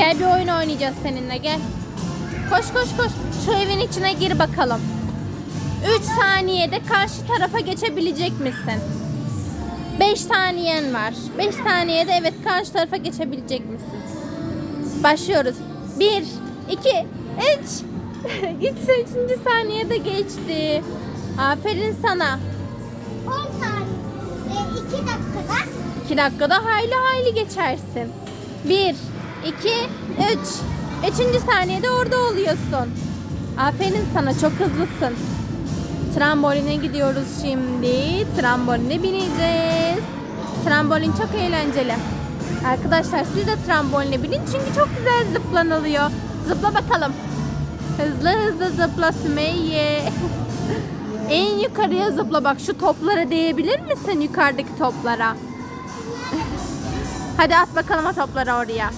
Gel bir oyun oynayacağız seninle gel. Koş koş koş. Şu evin içine gir bakalım. 3 saniyede karşı tarafa geçebilecek misin? 5 saniyen var. 5 saniyede evet karşı tarafa geçebilecek misin? Başlıyoruz. 1, 2, 3. Gitse 3. saniyede geçti. Aferin sana. 10 saniye. 2 dakikada 2 dakikada hayli hayli geçersin. 1, 2, 3. 3. saniyede orada oluyorsun. Aferin sana çok hızlısın. Tramboline gidiyoruz şimdi. Tramboline bineceğiz. Trambolin çok eğlenceli. Arkadaşlar siz de tramboline binin çünkü çok güzel zıplanılıyor. Zıpla bakalım. Hızlı hızlı zıpla Sümeyye. en yukarıya zıpla bak şu toplara değebilir misin yukarıdaki toplara? Hadi at bakalım o topları oraya.